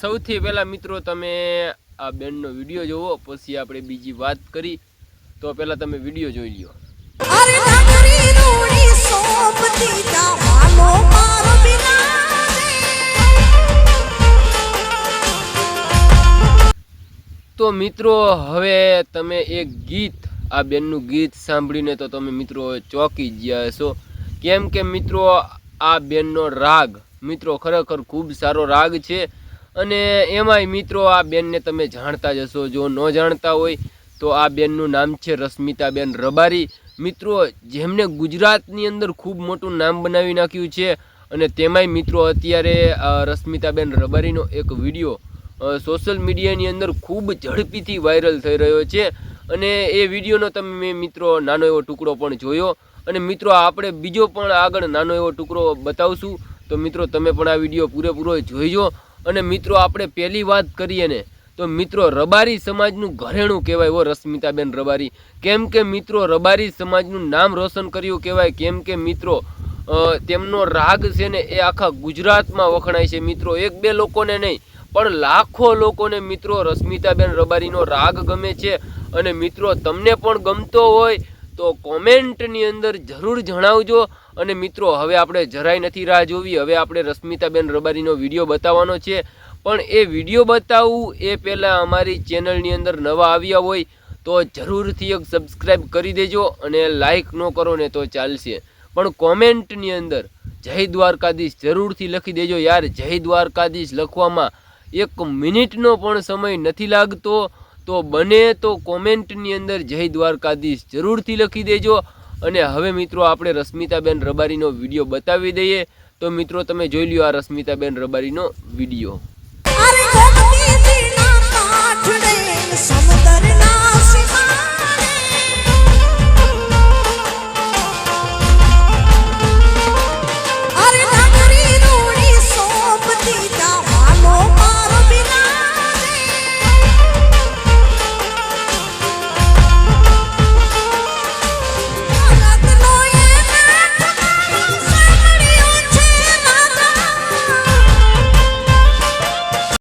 સૌથી પહેલા મિત્રો તમે આ બેનનો વીડિયો જોવો પછી આપણે બીજી વાત કરી. તો પહેલા તમે વીડિયો જોઈ લ્યો. તો મિત્રો હવે તમે એક ગીત આ બેનનું ગીત સાંભળીને તો તમે મિત્રો ચોંકી ગયા હશો. કેમ કે મિત્રો આ બેનનો રાગ મિત્રો ખરેખર ખૂબ સારો રાગ છે. અને એમાંય મિત્રો આ બેનને તમે જાણતા જ હશો. જો ન જાણતા હોય તો આ બેનનું નામ છે રશ્મિતાબેન રબારી. મિત્રો, જેમને ગુજરાતની અંદર ખૂબ મોટું નામ બનાવી નાખ્યું છે અને તેમાંય મિત્રો અત્યારે રશ્મિતાબેન રબારીનો એક વીડિયો સોશિયલ મીડિયાની અંદર ખૂબ ઝડપીથી વાયરલ થઈ રહ્યો છે. અને એ વિડીયોનો તમે મિત્રો, નાનો એવો ટુકડો પણ જોયો. અને મિત્રો, આપણે બીજો પણ આગળ નાનો એવો ટુકડો બતાવશું. તો મિત્રો, તમે પણ આ વીડિયો પૂરેપૂરો જોઈજો. અને મિત્રો, આપણે પહેલી વાત કરીએ ને, તો મિત્રો, રબારી સમાજનું ઘરેણું કહેવાય હો, રશ્મિતાબેન રબારી. કેમ કે મિત્રો, રબારી સમાજનું નામ રોશન કર્યું કહેવાય. કેમ કે મિત્રો તેમનો રાગ છે ને, એ આખા ગુજરાતમાં વખણાય છે. મિત્રો, એક બે લોકોને નહીં, પણ લાખો લોકોને મિત્રો, રશ્મિતાબેન રબારીનો રાગ ગમે છે. અને મિત્રો, તમને પણ ગમતો હોય તો કોમેન્ટની અંદર જરૂર જણાવજો. અને મિત્રો, હવે આપણે જરાય નથી રાહ જોવી. હવે આપણે રશ્મિતાબેન રબારીનો વીડિયો બતાવવાનો છે. પણ એ વીડિયો બતાવવું એ પહેલાં અમારી ચેનલની અંદર નવા આવ્યા હોય તો જરૂરથી એક સબસ્ક્રાઈબ કરી દેજો અને લાઈક ન કરો ને તો ચાલશે. પણ કોમેન્ટની અંદર જય દ્વારકાધીશ જરૂરથી લખી દેજો યાર. જય દ્વારકાધીશ લખવામાં એક મિનિટનો પણ સમય નથી લાગતો. તો બને તો કોમેન્ટની અંદર જય દ્વારકાધીશ જરૂરથી લખી દેજો. અને હવે મિત્રો આપણે રશ્મિતાબેન રબારીનો વીડિયો બતાવી દઈએ. તો મિત્રો તમે જોઈ લ્યો આ રશ્મિતાબેન રબારીનો વીડિયો.